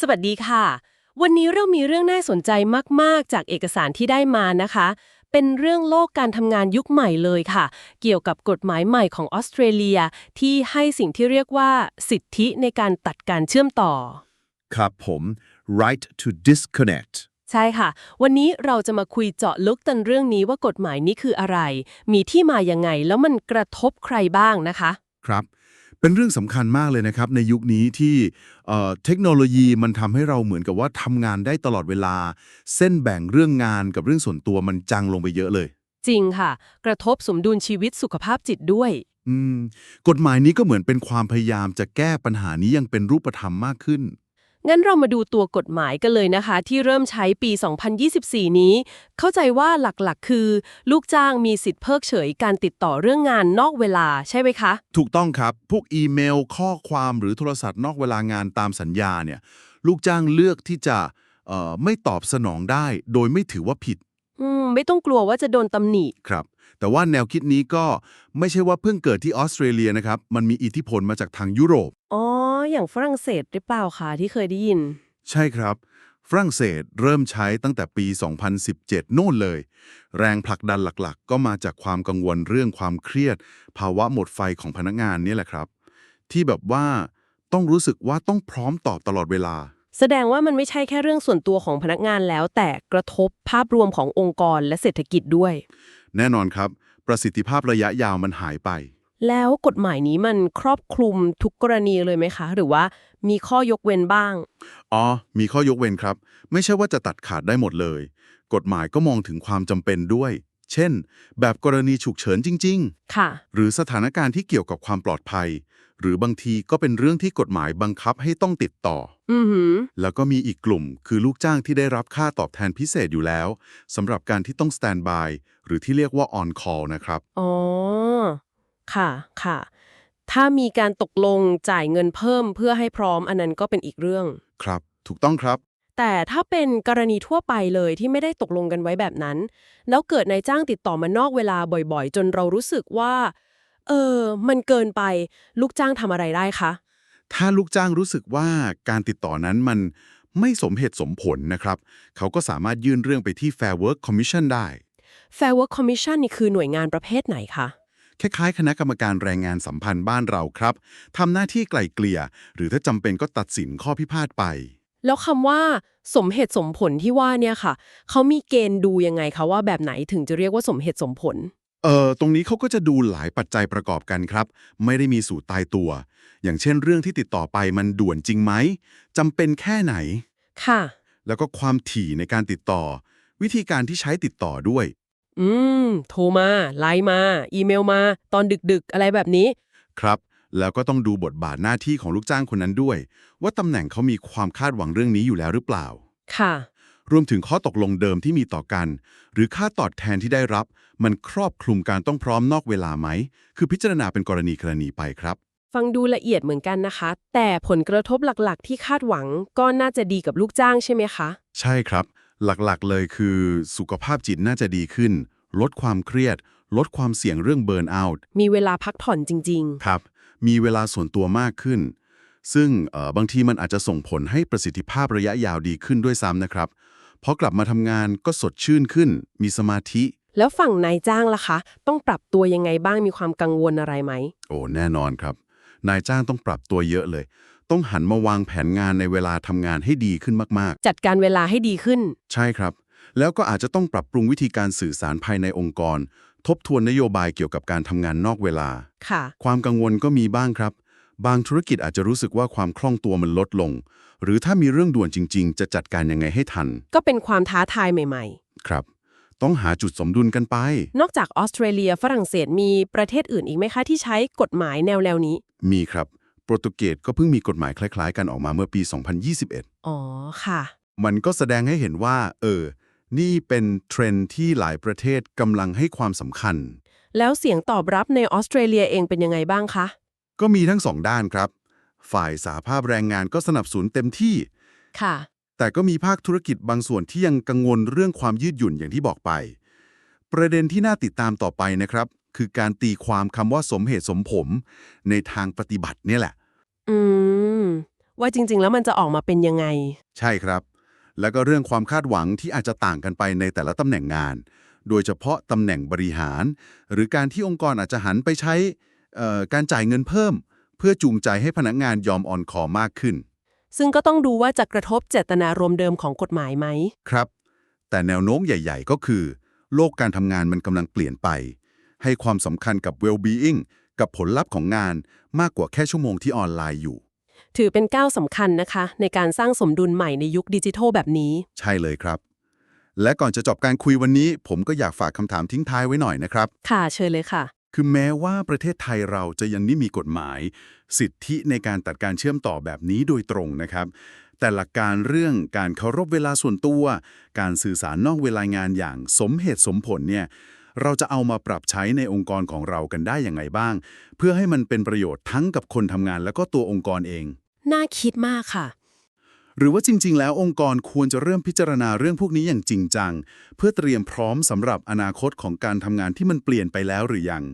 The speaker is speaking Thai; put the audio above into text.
สวัสดีค่ะ วันนี้เรามีเรื่องน่าสนใจมาก ๆ จากเอกสารที่ได้มานะคะ เป็นเรื่องโลกการทำงานยุคใหม่เลยค่ะ เกี่ยวกับกฎหมายใหม่ของออสเตรเลียที่ให้สิ่งที่เรียกว่าสิทธิในการตัดการเชื่อมต่อ ครับผม right to disconnect ใช่ค่ะ วันนี้เราจะมาคุยเจาะลึกกันเรื่องนี้ว่ากฎหมายนี้คืออะไร มีที่มายังไงแล้วมันกระทบใครบ้างนะคะ ครับ เป็นเรื่องสำคัญมากเลยนะครับ ในยุคนี้ที่เอ่อเทคโนโลยีมันทำให้เราเหมือนกับว่าทำงานได้ตลอดเวลา เส้นแบ่งเรื่องงานกับเรื่องส่วนตัวมันจังลงไปเยอะเลย จริงค่ะ กระทบสมดุลชีวิตสุขภาพจิตด้วย อืม กฎหมายนี้ก็เหมือนเป็นความพยายามจะแก้ปัญหานี้อยังเป็นรูปธรรมมากขึ้น งั้นเรามาดูตัวกฎหมายกันเลยนะคะ ที่เริ่มใช้ปี 2024 นี้ เข้าใจว่าหลักๆ คือ ลูกจ้างมีสิทธิ์เพิกเฉยการติดต่อเรื่องงานนอกเวลาใช่ไหมคะ ถูกต้องครับ พวกอีเมล ข้อความหรือโทรศัพท์นอกเวลางานตามสัญญาเนี่ย ลูกจ้างเลือกที่จะเอ่อไม่ตอบสนองได้ โดยไม่ถือว่าผิด ไม่ต้องกลัวว่าจะโดนตำหนิ ครับ แต่ว่าแนวคิดนี้ก็ไม่ใช่ว่าเพิ่งเกิดที่ออสเตรเลียนะครับ มันมีอิทธิพลมาจากทางยุโรป อ๋อ อย่างฝรั่งเศสหรือเปล่าคะที่เคยได้ยิน ใช่ครับ ฝรั่งเศสเริ่มใช้ตั้งแต่ปี 2017 โน่นเลย แรงผลักดันหลักๆ ก็มาจากความกังวลเรื่องความเครียด ภาวะหมดไฟของพนักงานนี่แหละครับ ที่แบบว่าต้องรู้สึกว่าต้องพร้อมตอบตลอดเวลา แสดงว่ามันไม่ใช่แค่เรื่องส่วนตัวของพนักงานแล้ว แต่กระทบภาพรวมขององค์กรและเศรษฐกิจด้วย แน่นอนครับ ประสิทธิภาพระยะยาวมันหายไป แล้วกฎหมายนี้มันครอบคลุมทุกกรณีเลยไหมคะ หรือว่ามีข้อยกเว้นบ้าง อ๋อ มีข้อยกเว้นครับ ไม่ใช่ว่าจะตัดขาดได้หมดเลย กฎหมายก็มองถึงความจำเป็นด้วย เช่น แบบกรณีฉุกเฉินจริงค่ะๆหรือสถานการณ์ที่เกี่ยวกับความปลอดภัย หรือบางทีก็เป็นเรื่องที่กฎหมายบังคับให้ต้องติดต่อ อือหือ แล้วก็มีอีกกลุ่ม คือลูกจ้างที่ได้รับค่าตอบแทนพิเศษอยู่แล้วสำหรับการที่ต้อง stand by หรือที่เรียกว่า on call นะครับ อ๋อ ค่ะ ค่ะ ถ้ามีการตกลงจ่ายเงินเพิ่มเพื่อให้พร้อมอันนั้นก็เป็นอีกเรื่อง ครับ ถูกต้องครับ แต่ถ้าเป็นกรณีทั่วไปเลยที่ไม่ได้ตกลงกันไว้แบบนั้น แล้วเกิดนายจ้างติดต่อมานอกเวลาบ่อยๆ จนเรารู้สึกว่า เออ มันเกินไป ลูกจ้างทำอะไรได้คะ ถ้าลูกจ้างรู้สึกว่าการติดต่อนั้นมันไม่สมเหตุสมผลนะครับ เขาก็สามารถยื่นเรื่องไปที่ Fair Work Commission ได้ Fair Work Commission นี่คือหน่วยงานประเภทไหนคะคล้ายๆ คณะกรรมการแรงงานสัมพันธ์บ้านเราครับทำหน้าที่ไกล่เกลี่ย หรือถ้าจำเป็นก็ตัดสินข้อพิพาทไป แล้วคำว่า สมเหตุสมผลที่ว่าเนี่ยค่ะ เขามีเกณฑ์ดูยังไงคะว่าแบบไหนถึงจะเรียกว่าสมเหตุสมผล เอ่อตรงนี้เขาก็จะดูหลายปัจจัยประกอบกันครับ ไม่ได้มีสูตรตายตัว อย่างเช่นเรื่องที่ติดต่อไปมันด่วนจริงไหมจำเป็นแค่ไหน ค่ะ แล้วก็ความถี่ในการติดต่อ วิธีการที่ใช้ติดต่อด้วย อืม โทรมา ไลน์มา อีเมลมา ตอนดึกๆ อะไรแบบนี้ ครับ แล้วก็ต้องดูบทบาทหน้าที่ของลูกจ้างคนนั้นด้วย ว่าตำแหน่งเขามีความคาดหวังเรื่องนี้อยู่แล้วหรือเปล่า ค่ะ รวมถึงข้อตกลงเดิมที่มีต่อกัน หรือค่าตอบแทนที่ได้รับ มันครอบคลุมการต้องพร้อมนอกเวลาไหม คือพิจารณาเป็นกรณีกรณีไปครับฟังดูละเอียดเหมือนกันนะคะ แต่ผลกระทบหลักๆ ที่คาดหวังก็น่าจะดีกับลูกจ้างใช่ไหมคะ ใช่ครับ หลักๆ เลยคือสุขภาพจิตน่าจะดีขึ้น ลดความเครียด ลดความเสี่ยงเรื่องเบิร์นเอาท์มีเวลาพักผ่อนจริงครับ มีเวลาส่วนตัวมากขึ้น ซึ่งเอ่อบางทีมันอาจจะส่งผลให้ประสิทธิภาพระยะยาวดีขึ้นด้วยซ้ำนะครับ พอกลับมาทำงานก็สดชื่นขึ้น มีสมาธิๆแล้วฝั่งนายจ้างล่ะคะ ต้องปรับตัวยังไงบ้างมีความกังวลอะไรไหม โอ้แน่นอนครับ นายจ้างต้องปรับตัวเยอะเลย ต้องหันมาวางแผนงานในเวลาทำงานให้ดีขึ้นมากจัดการเวลาให้ดีขึ้น ๆ ใช่ครับ แล้วก็อาจจะต้องปรับปรุงวิธีการสื่อสารภายในองค์กร ทบทวนนโยบายเกี่ยวกับการทำงานนอกเวลา ค่ะ ความกังวลก็มีบ้างครับ บางธุรกิจอาจจะรู้สึกว่าความคล่องตัวมันลดลง หรือถ้ามีเรื่องด่วนจริง ๆ จะจัดการยังไงให้ทัน ก็เป็นความท้าทายใหม่ครับ ต้องหาจุดสมดุลกันไปๆนอกจากออสเตรเลียฝรั่งเศสมีประเทศอื่นอีกไหมคะที่ใช้กฎหมายแนวแนวๆนี้ มีครับ โปรตุเกสก็เพิ่งมีกฎหมายคล้าย ๆ กันออกมาเมื่อปี 2021 อ๋อค่ะ มันก็แสดงให้เห็นว่า เออ นี่เป็นเทรนด์ที่หลายประเทศกำลังให้ความสำคัญ แล้วเสียงตอบรับในออสเตรเลียเองเป็นยังไงบ้างคะ ก็มีทั้งสองด้านครับ ฝ่ายสาภาพแรงงานก็สนับสนุนเต็มที่ ค่ะ แต่ก็มีภาคธุรกิจบางส่วนที่ยังกังวลเรื่องความยืดหยุ่นอย่างที่บอกไป ประเด็นที่น่าติดตามต่อไปนะครับ คือการตีความคำว่าสมเหตุสมผลในทางปฏิบัติเนี่ยแหละ อืม ว่าจริง ๆ แล้วมันจะออกมาเป็นยังไง ใช่ครับ แล้วก็เรื่องความคาดหวังที่อาจจะต่างกันไปในแต่ละตำแหน่งงาน โดยเฉพาะตำแหน่งบริหาร หรือการที่องค์กรอาจจะหันไปใช้เอ่อ การจ่ายเงินเพิ่ม เพื่อจูงใจให้พนักงานยอมออนคอมากขึ้น ซึ่งก็ต้องดูว่าจะกระทบเจตนารมณ์เดิมของกฎหมายไหม ครับ แต่แนวโน้มใหญ่ ๆ ก็คือ โลกการทำงานมันกำลังเปลี่ยนไป ให้ความสำคัญกับ well-being กับผลลัพธ์ของงานมากกว่าแค่ชั่วโมงที่ออนไลน์อยู่ ถือเป็นก้าวสำคัญนะคะ ในการสร้างสมดุลใหม่ในยุคดิจิทัลแบบนี้ ใช่เลยครับ และก่อนจะจบการคุยวันนี้ ผมก็อยากฝากคำถามทิ้งท้ายไว้หน่อยนะครับ ค่ะเชิญเลยค่ะ คือแม้ว่าประเทศไทยเราจะยังไม่มีกฎหมาย สิทธิในการตัดการเชื่อมต่อแบบนี้โดยตรงนะครับ แต่หลักการเรื่องการเคารพเวลาส่วนตัว การสื่อสารนอกเวลางานอย่างสมเหตุสมผลเนี่ยเราจะเอามาปรับใช้ในองค์กรของเรากันได้อย่างไรบ้าง เพื่อให้มันเป็นประโยชน์ทั้งกับคนทำงานและก็ตัวองค์กรเอง น่าคิดมากค่ะ หรือว่าจริง ๆ แล้วองค์กรควรจะเริ่มพิจารณาเรื่องพวกนี้อย่างจริงจัง เพื่อเตรียมพร้อมสำหรับอนาคตของการทำงานที่มันเปลี่ยนไปแล้วหรือยัง